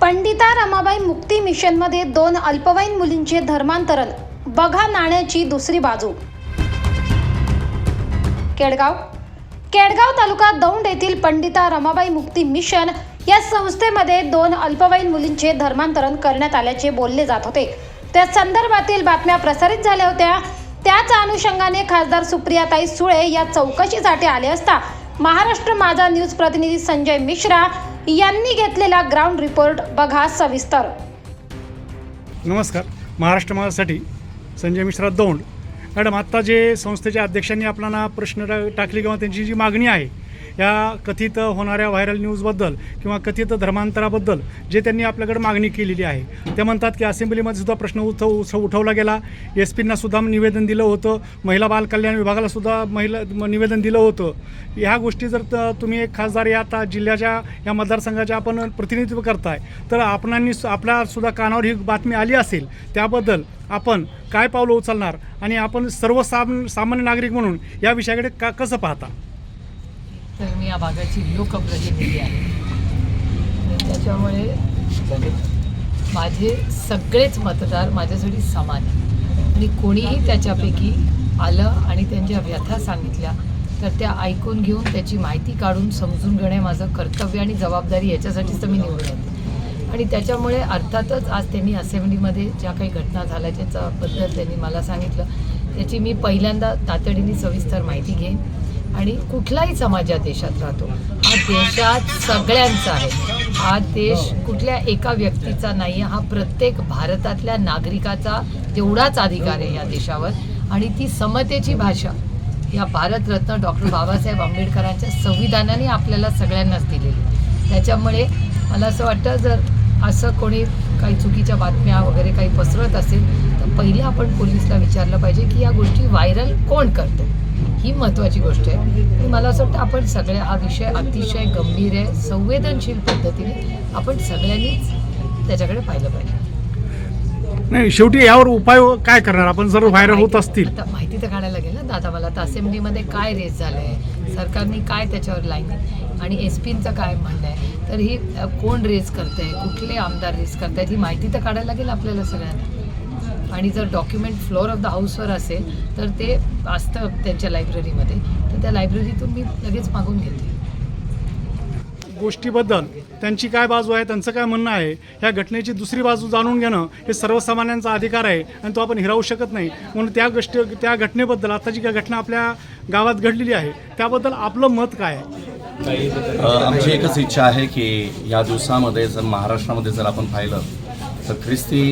पंडिता रमाबाई मुक्ती मिशनमध्ये दोन अल्पवयीन मुलींचे धर्मांतरण. बघा नाण्याची दुसरी बाजू. केडगाव. केडगाव तालुका दौंड येथील पंडिता रमाबाई मुक्ती मिशन या संस्थेमध्ये दोन अल्पवयीन मुलींचे धर्मांतरण करण्यात आल्याचे बोलले जात होते. त्या संदर्भातील बातम्या प्रसारित झाल्या होत्या. त्याच अनुषंगाने खासदार सुप्रियाताई सुळे या चौकशीसाठी आले असता महाराष्ट्र माझा न्यूज प्रतिनिधी संजय मिश्रा यांनी घेतलेला ग्राउंड रिपोर्ट बघा सविस्तर. नमस्कार. महाराष्ट्र माझ्यासाठी संजय मिश्रा दौंड. मॅडम आत्ता जे संस्थेच्या अध्यक्षांनी आपल्याला प्रश्न टाकले किंवा त्यांची जी मागणी आहे या कथित होणाऱ्या व्हायरल न्यूजबद्दल किंवा कथित धर्मांतराबद्दल जे त्यांनी आपल्याकडे मागणी केलेली आहे ते म्हणतात की असेंब्लीमध्ये सुद्धा प्रश्न उठव उठवला गेला. एस पींना सुद्धा निवेदन दिलं होतं. महिला बालकल्याण विभागाला सुद्धा महिला म- निवेदन दिलं होतं. ह्या गोष्टी जर त- तुम्ही एक खासदार या आता जिल्ह्याच्या या मतदारसंघाच्या आपण प्रतिनिधित्व करताय तर आपणांनी सु- आपल्या सुद्धा कानावर ही बातमी आली असेल त्याबद्दल आपण काय पावलं उचलणार आणि आपण सर्व साम सामान्य नागरिक म्हणून या विषयाकडे का कसं पाहता? या भागाची लोकप्रतिनिधी आहे त्याच्यामुळे माझे सगळेच मतदार माझ्यासाठी समान आहे आणि कोणीही त्याच्यापैकी आलं आणि त्यांच्या व्यथा सांगितल्या तर त्या ऐकून घेऊन त्याची माहिती काढून समजून घेणे माझं कर्तव्य आणि जबाबदारी याच्यासाठीच तर मी निवडून येते. आणि त्याच्यामुळे अर्थातच आज त्यांनी असेंब्लीमध्ये ज्या काही घटना झाल्या त्याच्याबद्दल त्यांनी मला सांगितलं त्याची मी पहिल्यांदा तातडीने सविस्तर माहिती घेईन. आणि कुठलाही समाज या देशात राहतो. हा देशात सगळ्यांचा आहे. हा देश कुठल्या एका व्यक्तीचा नाही हा प्रत्येक भारतातल्या नागरिकाचा तेवढाच अधिकार आहे या देशावर. आणि ती समतेची भाषा या भारतरत्न डॉक्टर बाबासाहेब आंबेडकरांच्या संविधानाने आपल्याला सगळ्यांनाच दिलेली त्याच्यामुळे मला असं वाटतं जर असं कोणी काही चुकीच्या बातम्या वगैरे काही पसरवत असेल तर पहिलं आपण पोलिसला विचारलं पाहिजे की या गोष्टी व्हायरल कोण करतं? ही महत्त्वाची गोष्ट आहे. मला असं वाटतं आपण सगळे हा विषय अतिशय गंभीर आहे संवेदनशील पद्धतीने आपण सगळ्यांनीच त्याच्याकडे पाहिलं पाहिजे. नाही शेवटी यावर उपाय काय करणार? आपण जर व्हायरल होत असतील. आता माहिती तर काढायला लागेल ना दादा मला. आता असेंब्लीमध्ये काय रेस झालंय? सरकारने काय त्याच्यावर लाईन आणि एस पींचं काय म्हणणं आहे? तर ही कोण रेस करतंय? कुठले आमदार रेस करतायत? ही माहिती तर काढायला लागेल आपल्याला सगळ्यांना. आणि जर डॉक्युमेंट फ्लोअर ऑफ द हाऊसवर असेल तर ते असतं त्यांच्या लायब्ररीमध्ये तर त्या लायब्ररीतून मी लगेच मागून घेते. गोष्टीबद्दल त्यांची काय बाजू आहे त्यांचं काय म्हणणं आहे ह्या घटनेची दुसरी बाजू जाणून घेणं हे सर्वसामान्यांचा अधिकार आहे आणि तो आपण हिरावू शकत नाही. म्हणून त्या गोष्टी त्या घटनेबद्दल आता जी काय घटना आपल्या गावात घडलेली आहे त्याबद्दल आपलं मत काय आहे? आमची एकच इच्छा आहे की या दिवसामध्ये जर महाराष्ट्रामध्ये जर आपण पाहिलं तर ख्रिस्ती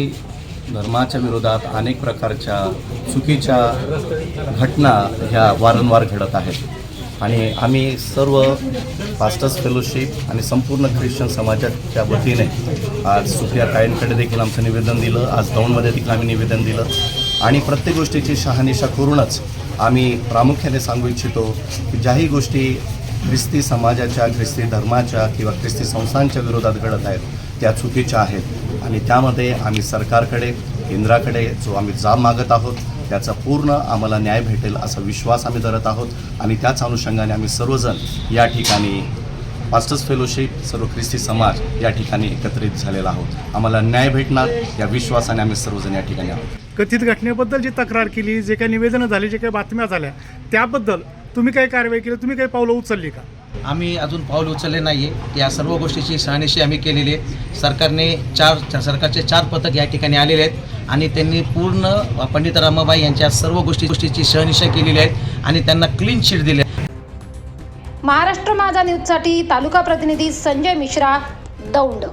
धर्माच्या विरोधात अनेक प्रकारच्या चुकीच्या घटना ह्या वारंवार घडत आहेत. आणि आम्ही सर्व पास्टर्स फेलोशिप आणि संपूर्ण ख्रिश्चन समाजाच्या वतीने आज सुप्रिया ताईंकडे देखील आमचं निवेदन दिलं. आज दौंडमध्ये देखील आम्ही निवेदन दिलं. आणि प्रत्येक गोष्टीची शहानिशा करूनच आम्ही प्रामुख्याने सांगू इच्छितो की ज्याही गोष्टी ख्रिस्ती समाजाच्या ख्रिस्ती धर्माच्या किंवा ख्रिस्ती संस्थांच्या विरोधात घडत आहेत त्या चुकीच्या आहेत. आणि त्यामध्ये आम्ही सरकारकडे केंद्राकडे जो आम्ही जाब मागत आहोत त्याचा पूर्ण आम्हाला न्याय भेटेल असा विश्वास आम्ही धरत आहोत. आणि त्याच अनुषंगाने आम्ही सर्वजण या ठिकाणी मास्टर्स फेलोशिप सर्व ख्रिस्ती समाज या ठिकाणी एकत्रित झालेला आहोत. आम्हाला न्याय भेटणार या विश्वासाने आम्ही सर्वजण या ठिकाणी आहोत. कथित घटनेबद्दल जी तक्रार केली जे काही निवेदनं झाली जे काही बातम्या झाल्या त्याबद्दल तुम्ही काही कारवाई केली तुम्ही काही पावलं उचलली का? आम्ही अजून पाऊल उचलले नाही आहे या सर्व गोष्टीची सहनिशी आम्ही केलेली आहे. सरकारने चार सरकारचे चार पथक या ठिकाणी आलेले आहेत आणि त्यांनी पूर्ण पंडित रामाबाई यांच्या सर्व गोष्टी गोष्टीची सहनिशा केलेली आहे आणि त्यांना क्लीन शीट दिली आहे. महाराष्ट्र माझा न्यूजसाठी तालुका प्रतिनिधी संजय मिश्रा दौंड.